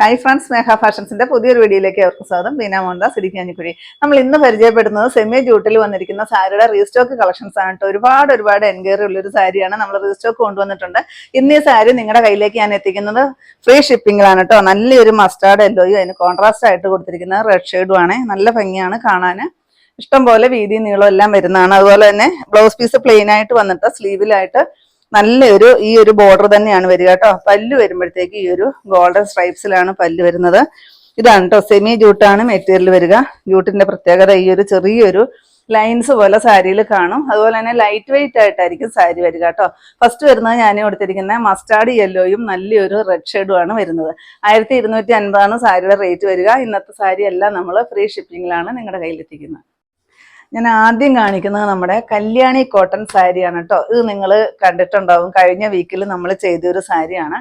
Hi friends സ്നേഹ ഫാഷൻസിന്റെ പുതിയൊരു വീഡിയോയിലേക്ക് അവർക്ക് സ്വാഗതം. ബീന മോഹൻദാസ് ഇടുക്കിയാഞ്ഞിക്കുഴി നമ്മൾ ഇന്ന് പരിചയപ്പെടുന്നത് സെമി ജൂട്ടിൽ വന്നിരിക്കുന്ന സാരിയുടെ റീസ്റ്റോക്ക് കളക്ഷൻസ് ആണ് ഒരുപാട് ഒരുപാട് എൻക്വയറി ഉള്ളൊരു സാരിയാണ് നമ്മൾ റീസ്റ്റോക്ക് കൊണ്ടുവന്നിട്ടുണ്ട്. ഇന്ന് ഈ സാരി നിങ്ങളുടെ കയ്യിലേക്ക് ഞാൻ എത്തിക്കുന്നത് ഫ്രീ ഷിപ്പിംഗിലാണ് കേട്ടോ. നല്ലൊരു മസ്റ്റാർഡ് എല്ലോയും അതിന് കോൺട്രാസ്റ്റ് ആയിട്ട് കൊടുത്തിരിക്കുന്നത് റെഡ് ഷെയ്ഡും ആണ്. നല്ല ഭംഗിയാണ് കാണാൻ ഇഷ്ടം പോലെ വീതി നീളം എല്ലാം വരുന്നതാണ്. അതുപോലെ തന്നെ ബ്ലൗസ് പീസ് പ്ലെയിൻ ആയിട്ട് വന്നിട്ട് സ്ലീവിലായിട്ട് നല്ലൊരു ഈ ഒരു ബോർഡർ തന്നെയാണ് വരിക കേട്ടോ. പല്ല് വരുമ്പോഴത്തേക്ക് ഈ ഒരു ഗോൾഡൻ സ്ട്രൈപ്സിലാണ് പല്ല് വരുന്നത്. ഇതാണ് കേട്ടോ സെമി ജൂട്ടാണ് മെറ്റീരിയൽ വരിക. ജൂട്ടിന്റെ പ്രത്യേകത ഈ ഒരു ചെറിയൊരു ലൈൻസ് പോലെ സാരിയിൽ കാണും. അതുപോലെ തന്നെ ലൈറ്റ് വെയിറ്റ് ആയിട്ടായിരിക്കും സാരി വരിക കേട്ടോ ഫസ്റ്റ് വരുന്നത് ഞാൻ കൊടുത്തിരിക്കുന്ന മസ്റ്റാർഡ് യെല്ലോയും നല്ലൊരു റെഡ് ഷെയ്ഡുമാണ് വരുന്നത്. ആയിരത്തി ഇരുന്നൂറ്റി അൻപതാണ് സാരിയുടെ റേറ്റ് വരിക. ഇന്നത്തെ സാരി എല്ലാം നമ്മൾ ഫ്രീ ഷിപ്പിങ്ങിലാണ് നിങ്ങളുടെ കയ്യിലെത്തിക്കുന്നത്. ഞാൻ ആദ്യം കാണിക്കുന്നത് നമ്മുടെ കല്യാണി കോട്ടൺ സാരിയാണ് കേട്ടോ. ഇത് നിങ്ങൾ കണ്ടിട്ടുണ്ടാവും. കഴിഞ്ഞ വീക്കിൽ നമ്മൾ ചെയ്തൊരു സാരിയാണ്.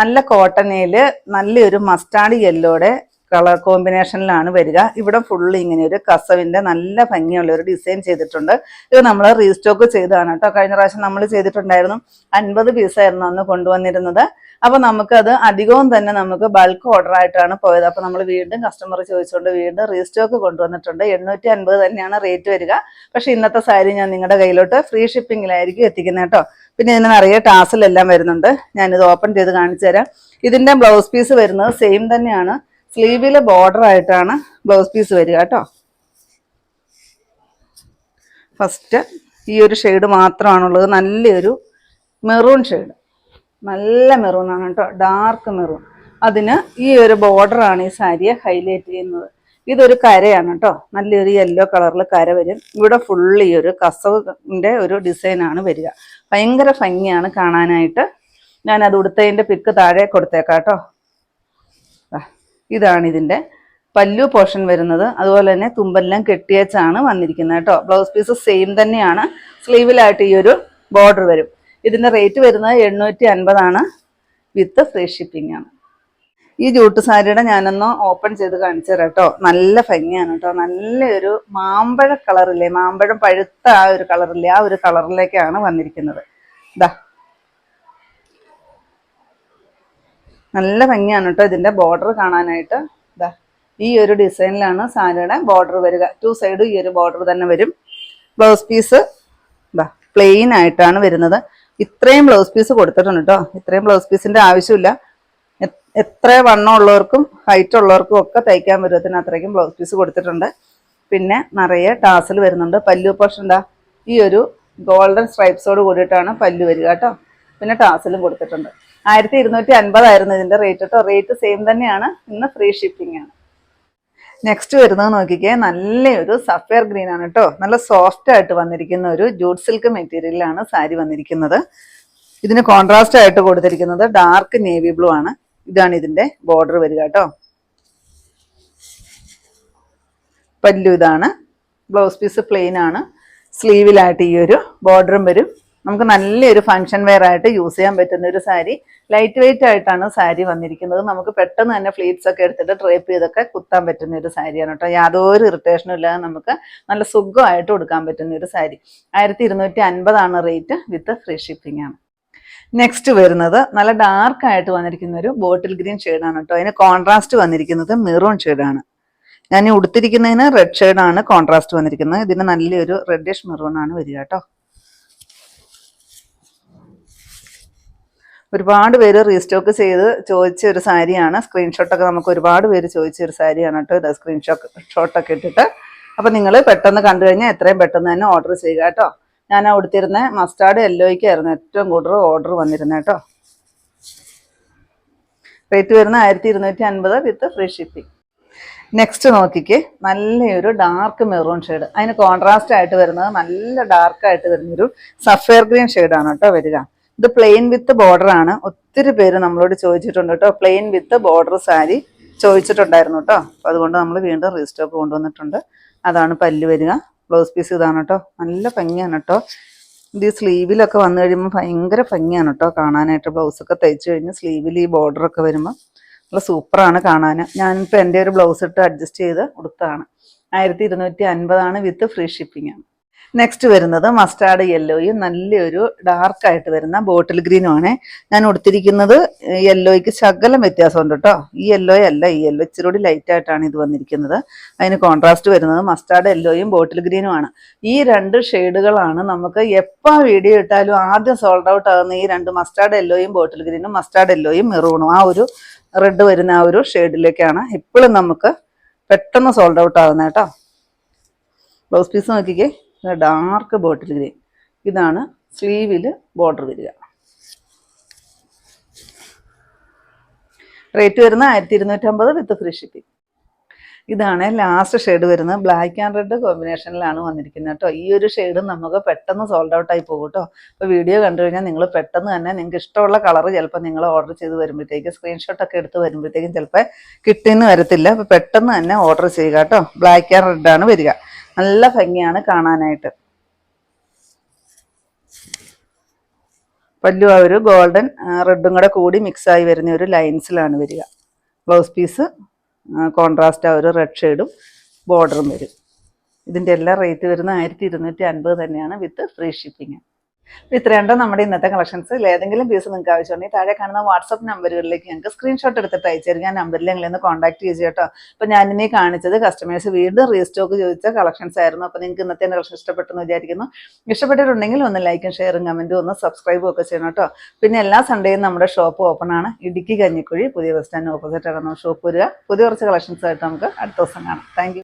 നല്ല കോട്ടനയിൽ നല്ലൊരു മസ്റ്റാർഡ് യെല്ലോടെ കളർ കോമ്പിനേഷനിലാണ് വരിക. ഇവിടെ ഫുള്ള് ഇങ്ങനെ ഒരു കസവിന്റെ നല്ല ഭംഗിയുള്ള ഒരു ഡിസൈൻ ചെയ്തിട്ടുണ്ട്. ഇത് നമ്മൾ റീസ്റ്റോക്ക് ചെയ്തതാണ് കേട്ടോ. കഴിഞ്ഞ പ്രാവശ്യം നമ്മൾ ചെയ്തിട്ടുണ്ടായിരുന്നു. അൻപത് പീസായിരുന്നു അന്ന് കൊണ്ടുവന്നിരുന്നത്. അപ്പൊ നമുക്കത് അധികവും തന്നെ നമുക്ക് ബൾക്ക് ഓർഡർ ആയിട്ടാണ് പോയത്. അപ്പോൾ നമ്മൾ വീണ്ടും കസ്റ്റമർ ചോദിച്ചുകൊണ്ട് വീണ്ടും റീസ്റ്റോക്ക് കൊണ്ടുവന്നിട്ടുണ്ട്. എണ്ണൂറ്റി അൻപത് തന്നെയാണ് റേറ്റ് വരിക. പക്ഷേ ഇന്നത്തെ സാരി ഞാൻ നിങ്ങളുടെ കയ്യിലോട്ട് ഫ്രീ ഷിപ്പിങ്ങിലായിരിക്കും എത്തിക്കുന്നത് കേട്ടോ. പിന്നെ ഇതിന് നിറയെ ടാസിലെല്ലാം വരുന്നുണ്ട്. ഞാനിത് ഓപ്പൺ ചെയ്ത് കാണിച്ചു തരാം. ഇതിന്റെ ബ്ലൗസ് പീസ് വരുന്നത് സെയിം തന്നെയാണ്. സ്ലീവിലെ ബോർഡർ ആയിട്ടാണ് ബ്ലൗസ് പീസ് വരിക കേട്ടോ. ഫസ്റ്റ് ഈ ഒരു ഷെയ്ഡ് മാത്രമാണുള്ളത്. നല്ലൊരു മെറൂൺ ഷെയ്ഡ് നല്ല മെറൂൺ ആണ് കേട്ടോ. ഡാർക്ക് മെറൂൺ അതിന് ഈ ഒരു ബോർഡറാണ് ഈ സാരിയെ ഹൈലൈറ്റ് ചെയ്യുന്നത്. ഇതൊരു കരയാണ് കേട്ടോ. നല്ലൊരു യെല്ലോ കളറിൽ കര വരും. ഇവിടെ ഫുള്ള് ഈ ഒരു കസവിന്റെ ഒരു ഡിസൈനാണ് വരിക. ഭയങ്കര ഭംഗിയാണ് കാണാനായിട്ട്. ഞാനത് ഉടുത്തതിന്റെ പിക്ക് താഴെ കൊടുത്തേക്കാം കേട്ടോ. ഇതാണ് ഇതിന്റെ പല്ലു പോർഷൻ വരുന്നത്. അതുപോലെ തന്നെ തുമ്പെല്ലാം കെട്ടിയച്ചാണ് വന്നിരിക്കുന്നത് കേട്ടോ. ബ്ലൗസ് പീസ് സെയിം തന്നെയാണ്. സ്ലീവിലായിട്ട് ഈ ഒരു ബോർഡർ വരും. ഇതിന്റെ റേറ്റ് വരുന്നത് എണ്ണൂറ്റി അൻപതാണ് വിത്ത് ഫ്രീ ഷിപ്പിംഗ് ആണ്. ഈ ജൂട്ട് സാരിയുടെ ഞാനൊന്ന് ഓപ്പൺ ചെയ്ത് കാണിച്ചു തരാം കേട്ടോ. നല്ല ഭംഗിയാണ് കേട്ടോ. നല്ലൊരു മാമ്പഴ കളറില്ലേ മാമ്പഴം പഴുത്ത ആ ഒരു കളറില്ലേ ആ ഒരു കളറിലേക്കാണ് വന്നിരിക്കുന്നത്. ഇതാ നല്ല ഭംഗിയാണ് കേട്ടോ ഇതിന്റെ ബോർഡർ കാണാനായിട്ട്. ഇതാ ഈ ഒരു ഡിസൈനിലാണ് സാരിയുടെ ബോർഡർ വരിക. ടു സൈഡും ഈ ഒരു ബോർഡർ തന്നെ വരും. ബ്ലൗസ് പീസ് ഇതാ പ്ലെയിൻ ആയിട്ടാണ് വരുന്നത്. ഇത്രയും ബ്ലൗസ് പീസ് കൊടുത്തിട്ടുണ്ട് കേട്ടോ ഇത്രയും ബ്ലൗസ് പീസിന്റെ ആവശ്യമില്ല. എത്ര വണ്ണം ഉള്ളവർക്കും ഹൈറ്റ് ഉള്ളവർക്കും ഒക്കെ തയ്ക്കാൻ പറ്റുന്ന അത്രയ്ക്കും ബ്ലൗസ് പീസ് കൊടുത്തിട്ടുണ്ട്. പിന്നെ നിറയെ ടാസൽ വരുന്നുണ്ട്. പല്ലു പോർഷൻ എന്താ ഈ ഒരു ഗോൾഡൻ സ്ട്രൈപ്സോട് കൂടിയിട്ടാണ് പല്ലു വരിക കേട്ടോ പിന്നെ ടാസലും കൊടുത്തിട്ടുണ്ട്. ആയിരത്തി ഇരുന്നൂറ്റി അൻപതായിരുന്നു ഇതിന്റെ റേറ്റ് കേട്ടോ റേറ്റ് സെയിം തന്നെയാണ്. ഇന്ന് ഫ്രീ ഷിപ്പിംഗ് ആണ്. നെക്സ്റ്റ് വരുന്നത് നോക്കിക്കേ. നല്ലൊരു സഫയർ ഗ്രീൻ ആണ് കേട്ടോ നല്ല സോഫ്റ്റ് ആയിട്ട് വന്നിരിക്കുന്ന ഒരു ജൂട്ട് സിൽക്ക് മെറ്റീരിയലാണ് സാരി വന്നിരിക്കുന്നത്. ഇതിന് കോൺട്രാസ്റ്റ് ആയിട്ട് കൊടുത്തിരിക്കുന്നത് ഡാർക്ക് നേവി ബ്ലൂ ആണ്. ഇതാണ് ഇതിന്റെ ബോർഡർ വരിക കേട്ടോ പല്ലു ഇതാണ്. ബ്ലൗസ് പീസ് പ്ലെയിൻ ആണ്. സ്ലീവിലായിട്ട് ഈ ഒരു ബോർഡറും വരും. നമുക്ക് നല്ലൊരു ഫങ്ഷൻ വെയർ ആയിട്ട് യൂസ് ചെയ്യാൻ പറ്റുന്ന ഒരു സാരി ലൈറ്റ് വെയിറ്റ് ആയിട്ടാണ് സാരി വന്നിരിക്കുന്നത്. നമുക്ക് പെട്ടെന്ന് തന്നെ ഫ്ലീറ്റ്സ് ഒക്കെ എടുത്തിട്ട് ഡ്രേപ്പ് ചെയ്തൊക്കെ കുത്താൻ പറ്റുന്ന ഒരു സാരിയാണ് കേട്ടോ. യാതൊരു ഇറിറ്റേഷനും ഇല്ലാതെ നമുക്ക് നല്ല സുഖമായിട്ട് കൊടുക്കാൻ പറ്റുന്ന ഒരു സാരി ആയിരത്തി ഇരുന്നൂറ്റി അൻപതാണ് റേറ്റ് വിത്ത് ഫ്രീ ഷിപ്പിംഗ് ആണ്. നെക്സ്റ്റ് വരുന്നത് നല്ല ഡാർക്ക് ആയിട്ട് വന്നിരിക്കുന്ന ഒരു ബോട്ടിൽ ഗ്രീൻ ഷെയ്ഡാണ് കേട്ടോ. അതിന് കോൺട്രാസ്റ്റ് വന്നിരിക്കുന്നത് മെറൂൺ ഷെയ്ഡാണ് ഞാൻ ഉടുത്തിരിക്കുന്നതിന് റെഡ് ഷെയ്ഡാണ് കോൺട്രാസ്റ്റ് വന്നിരിക്കുന്നത്. ഇതിന് നല്ലൊരു റെഡിഷ് മെറൂൺ ആണ് വരിക കേട്ടോ. ഒരുപാട് പേര് റീസ്റ്റോക്ക് ചെയ്ത് ചോദിച്ച ഒരു സാരിയാണ്. സ്ക്രീൻഷോട്ടൊക്കെ നമുക്ക് ഒരുപാട് പേര് ചോദിച്ച ഒരു സാരിയാണ് കേട്ടോ ഇത്. സ്ക്രീൻഷോട്ട് ഷോട്ടൊക്കെ ഇട്ടിട്ട്. അപ്പം നിങ്ങൾ പെട്ടെന്ന് കണ്ടു കഴിഞ്ഞാൽ എത്രയും പെട്ടെന്ന് തന്നെ ഓർഡർ ചെയ്യുക കേട്ടോ. ഞാൻ ആ ഉടുത്തിരുന്ന മസ്റ്റാർഡ് യെല്ലോയ്ക്കായിരുന്നു ഏറ്റവും കൂടുതൽ ഓർഡർ വന്നിരുന്നത് കേട്ടോ. റേറ്റ് വരുന്ന ആയിരത്തി ഇരുന്നൂറ്റി അൻപത് വിത്ത് ഫ്രീ ഷിപ്പിംഗ് നെക്സ്റ്റ് നോക്കിക്കേ. നല്ലൊരു ഡാർക്ക് മെറൂൺ ഷെയ്ഡ് അതിന് കോൺട്രാസ്റ്റ് ആയിട്ട് വരുന്നത് നല്ല ഡാർക്കായിട്ട് വരുന്നൊരു സഫയർ ഗ്രീൻ ഷെയ്ഡാണ് കേട്ടോ വരിക. ഇത് പ്ലെയിൻ വിത്ത് ബോർഡർ ആണ്. ഒത്തിരി പേര് നമ്മളോട് ചോദിച്ചിട്ടുണ്ട് കേട്ടോ. പ്ലെയിൻ വിത്ത് ബോർഡർ സാരി ചോദിച്ചിട്ടുണ്ടായിരുന്നു കേട്ടോ. അപ്പോൾ അതുകൊണ്ട് നമ്മൾ വീണ്ടും റീസ്റ്റോക്ക് കൊണ്ടുവന്നിട്ടുണ്ട്. അതാണ് പല്ല് വരിക. ബ്ലൗസ് പീസ് ഇതാണ് കേട്ടോ. നല്ല ഭംഗിയാണ് കേട്ടോ. ഇത് ഈ സ്ലീവിലൊക്കെ വന്നു കഴിയുമ്പോൾ ഭയങ്കര ഭംഗിയാണ് കേട്ടോ കാണാനായിട്ട്. ബ്ലൗസൊക്കെ തയ്ച്ചു കഴിഞ്ഞ് സ്ലീവിൽ ഈ ബോർഡറൊക്കെ വരുമ്പോൾ നല്ല സൂപ്പറാണ് കാണാൻ ഞാനിപ്പോൾ എന്റെ ഒരു ബ്ലൗസ് ഇട്ട് അഡ്ജസ്റ്റ് ചെയ്ത് കൊടുത്തതാണ് ആയിരത്തി ഇരുന്നൂറ്റി അൻപതാണ് വിത്ത് ഫ്രീ ഷിപ്പിംഗ് ആണ്. നെക്സ്റ്റ് വരുന്നത് മസ്റ്റാർഡ് യെല്ലോയും നല്ലൊരു ഡാർക്കായിട്ട് വരുന്ന ബോട്ടിൽ ഗ്രീനും ആണ്. ഞാൻ ഉടുത്തിരിക്കുന്നത് യെല്ലോയ്ക്ക് ശകലം വ്യത്യാസമുണ്ട് കേട്ടോ ഈ യെല്ലോ അല്ല ഈ യെല്ലോ ഇച്ചിരി കൂടി ലൈറ്റ് ആയിട്ടാണ് ഇത് വന്നിരിക്കുന്നത്. അതിന് കോൺട്രാസ്റ്റ് വരുന്നത് മസ്റ്റാർഡ് യെല്ലോയും ബോട്ടിൽ ഗ്രീനും ആണ്. ഈ രണ്ട് ഷെയ്ഡുകളാണ് നമുക്ക് എപ്പോൾ വീഡിയോ ഇട്ടാലും ആദ്യം സോൾഡ് ഔട്ട് ആകുന്ന ഈ രണ്ട് മസ്റ്റാർഡ് യെല്ലോയും ബോട്ടിൽ ഗ്രീനും മസ്റ്റാർഡ് യെല്ലോയും മെറൂണും ആ ഒരു റെഡ് വരുന്ന ആ ഒരു ഷെയ്ഡിലേക്കാണ് ഇപ്പോഴും നമുക്ക് പെട്ടെന്ന് സോൾഡ് ഔട്ട് ആകുന്നത് കേട്ടോ ബ്ലൗസ് പീസ് നോക്കിക്കേ. ഡാർക്ക് ബോട്ടിൽ ഗ്രീൻ ഇതാണ് സ്ലീവിൽ ബോർഡർ വരിക. റേറ്റ് വരുന്ന ആയിരത്തി ഇരുന്നൂറ്റമ്പത് വിത്ത് ഫ്രീ ഷിപ്പിംഗ് ഇതാണ് ലാസ്റ്റ് ഷെയ്ഡ് വരുന്നത് ബ്ലാക്ക് ആൻഡ് റെഡ് കോമ്പിനേഷനിലാണ് വന്നിരിക്കുന്നത് കേട്ടോ. ഈ ഒരു ഷെയ്ഡ് നമുക്ക് പെട്ടെന്ന് സോൾഡ് ഔട്ട് ആയി പോകും കേട്ടോ. അപ്പോൾ വീഡിയോ കണ്ടു കഴിഞ്ഞാൽ നിങ്ങൾ പെട്ടെന്ന് തന്നെ നിങ്ങൾക്ക് ഇഷ്ടമുള്ള കളർ ചിലപ്പോൾ നിങ്ങൾ ഓർഡർ ചെയ്ത് വരുമ്പോഴത്തേക്ക് സ്ക്രീൻഷോട്ട് ഒക്കെ എടുത്ത് വരുമ്പോഴത്തേക്കും ചിലപ്പോൾ കിട്ടിയെന്ന് വരത്തില്ല. അപ്പോൾ പെട്ടെന്ന് തന്നെ ഓർഡർ ചെയ്യുക കേട്ടോ. ബ്ലാക്ക് ആൻഡ് റെഡ് ആണ് വരിക. നല്ല ഭംഗിയാണ് കാണാനായിട്ട്. പല്ലു ആ ഒരു ഗോൾഡൻ റെഡും കൂടെ കൂടി മിക്സ് ആയി വരുന്ന ഒരു ലൈൻസിലാണ് വരിക. ബ്ലൗസ് പീസ് കോൺട്രാസ്റ്റ് ആ ഒരു റെഡ് ഷെയ്ഡും ബോർഡറും വരും. ഇതിന്റെ എല്ലാം റേറ്റ് വരുന്ന ആയിരത്തി ഇരുന്നൂറ്റി അൻപത് തന്നെയാണ് വിത്ത് ഫ്രീ ഷിപ്പിംഗ് ഇത്രയുണ്ടോ നമ്മുടെ ഇന്നത്തെ കളക്ഷൻസ് ഏതെങ്കിലും പീസ് നിങ്ങൾക്ക് ആവശ്യമുണ്ടെങ്കിൽ താഴെ കാണുന്ന വാട്സപ്പ് നമ്പറുകളിലേക്ക് ഞങ്ങൾക്ക് സ്ക്രീൻഷോട്ട് എടുത്തിട്ട് അയച്ചു തരും ഞാൻ നമ്പറിൽ ഞങ്ങളെ ഒന്ന് കോൺടാക്ട് ചെയ്ത് കേട്ടോ. അപ്പം ഞാനിനി കാണിച്ചത് കസ്റ്റമേഴ്സ് വീണ്ടും റീസ്റ്റോക്ക് ചോദിച്ച കളക്ഷൻസ് ആയിരുന്നു. അപ്പോൾ നിങ്ങൾക്ക് ഇന്നത്തെ കളക്ഷൻ ഇഷ്ടപ്പെട്ടെന്ന് വിചാരിക്കുന്നു. ഇഷ്ടപ്പെട്ടിട്ടുണ്ടെങ്കിൽ ഒന്ന് ലൈക്കും ഷെയറും കമന്റും ഒന്ന് സബ്സ്ക്രൈബും ഒക്കെ ചെയ്യണം കേട്ടോ. പിന്നെ എല്ലാ സൺഡേയും നമ്മുടെ ഷോപ്പ് ഓപ്പൺ ആണ്. ഇടുക്കി കഞ്ഞിക്കുഴി പുതിയ ബസ് സ്റ്റാൻഡ് ഓപ്പോസിറ്റ് ആണ്. ഷോപ്പ് വരിക. പുതിയ കുറച്ച് കളക്ഷൻസ് ആയിട്ട് നമുക്ക് അടുത്ത ദിവസം കാണാം. താങ്ക്